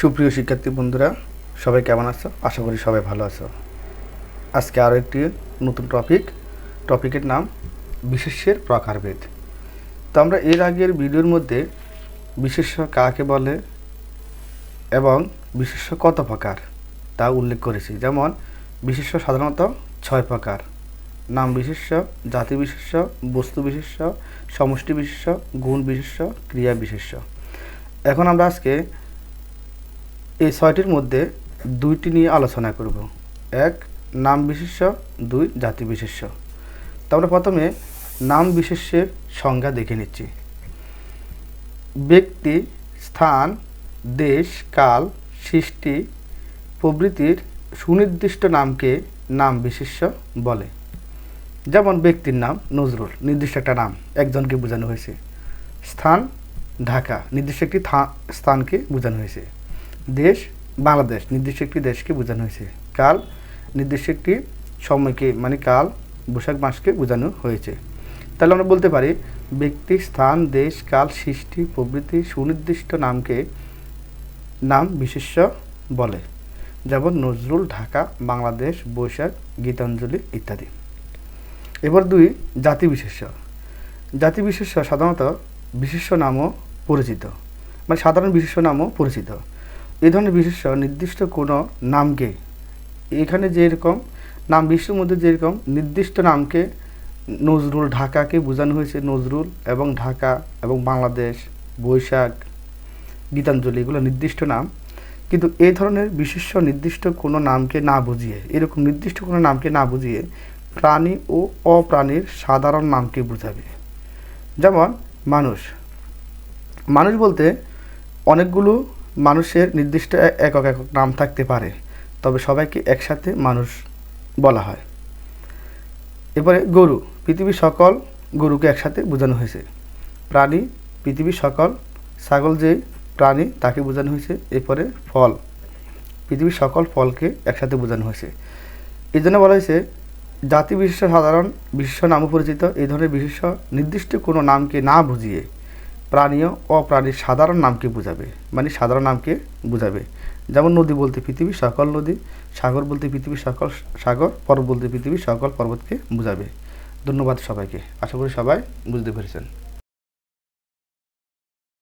সুপ্রিয় শিক্ষার্থী বন্ধুরা, সবাই কেমন আছো? আশা করি সবাই ভালো আছো। আজকে আরও একটি নতুন টপিক টপিকের নাম বিশেষ্যের প্রকারভেদ। তো আমরা এর আগের ভিডিওর মধ্যে বিশেষ্য কাকে বলে এবং বিশেষ্য কত প্রকার তা উল্লেখ করেছি। যেমন, বিশেষ্য সাধারণত ছয় প্রকার। নাম বিশেষ্য, জাতি বিশেষ্য, বস্তু বিশেষ্য, সমষ্টি বিশেষ্য, গুণ বিশেষ্য, ক্রিয়া বিশেষ্য। এখন আমরা আজকে এই ছয়টির মধ্যে দুইটি নিয়ে আলোচনা করব। এক, নাম বিশেষ্য, দুই, জাতি বিশেষ্য। তো আমরা প্রথমে নাম বিশেষ্যের সংজ্ঞা দেখে নিচ্ছি। ব্যক্তি, স্থান, দেশ, কাল, সৃষ্টি, প্রভৃতির সুনির্দিষ্ট নামকে নাম বিশেষ্য বলে। যেমন ব্যক্তির নাম নজরুল, নির্দিষ্ট একটা নাম, একজনকে বোঝানো হয়েছে। স্থান, ঢাকা, নির্দিষ্ট একটি স্থানকে বোঝানো হয়েছে। দেশ, বাংলাদেশ, নির্দিষ্ট একটি দেশকে বোঝানো হয়েছে। কাল নির্দিষ্ট একটি সময়কে মানে কাল, বৈশাখ মাসকে বোঝানো হয়েছে। তাহলে আমরা বলতে পারি, ব্যক্তি, স্থান, দেশ, কাল, সৃষ্টি, প্রভৃতি, সুনির্দিষ্ট নামকে নাম বিশেষ্য বলে। যেমন নজরুল, ঢাকা, বাংলাদেশ, বৈশাখ, গীতাঞ্জলি ইত্যাদি। এবার দুই, জাতি বিশেষ্য। জাতি বিশেষ্য সাধারণত বিশেষ্য নামও পরিচিত মানে সাধারণ বিশেষ্য নামও পরিচিত। এই ধরনের বিশেষ্য নির্দিষ্ট কোনো নামকে, এখানে যেরকম, নাম বিশ্বের মধ্যে যেরকম, নির্দিষ্ট নামকে নজরুল ঢাকাকে বোঝানো হয়েছে, নজরুল এবং ঢাকা এবং বাংলাদেশ, বৈশাখ, গীতাঞ্জলি, এগুলো নির্দিষ্ট নাম। কিন্তু এই ধরনের বিশেষ্য নির্দিষ্ট কোনো নামকে না বুঝিয়ে, এরকম নির্দিষ্ট কোনো নামকে না বুঝিয়ে প্রাণী ও অপ্রাণীর সাধারণ নামকে বোঝাবে। যেমন মানুষ। মানুষ বলতে অনেকগুলো মানুষের নির্দিষ্ট একক একক নাম থাকতে পারে, তবে সবাইকে একসাথে মানুষ বলা হয়। এবারে গরু, পৃথিবীর সকল গরুকে একসাথে বোঝানো হয়েছে। প্রাণী, পৃথিবীর সকল ছাগল যে প্রাণী তাকে বোঝানো হয়েছে। এরপরে ফল, পৃথিবীর সকল ফলকে একসাথে বোঝানো হয়েছে। এই জন্য বলা হয়েছে জাতি বিশেষ সাধারণ বিশ্ব নামও পরিচিত এই ধরনের বিশেষ নির্দিষ্ট কোনো নামকে না বুঝিয়ে প্রাণী ও অপ্রাণীর সাধারণ নামকে বোঝাবে। মানে সাধারণ নামকে বোঝাবে। যেমন নদী বলতে পৃথিবী, সকল নদী। সাগর বলতে পৃথিবীর সকল সাগর। পর্বত বলতে পৃথিবীর সকল পর্বতকে বোঝাবে। ধন্যবাদ সবাইকে। আশা করি সবাই বুঝতে পেরেছেন।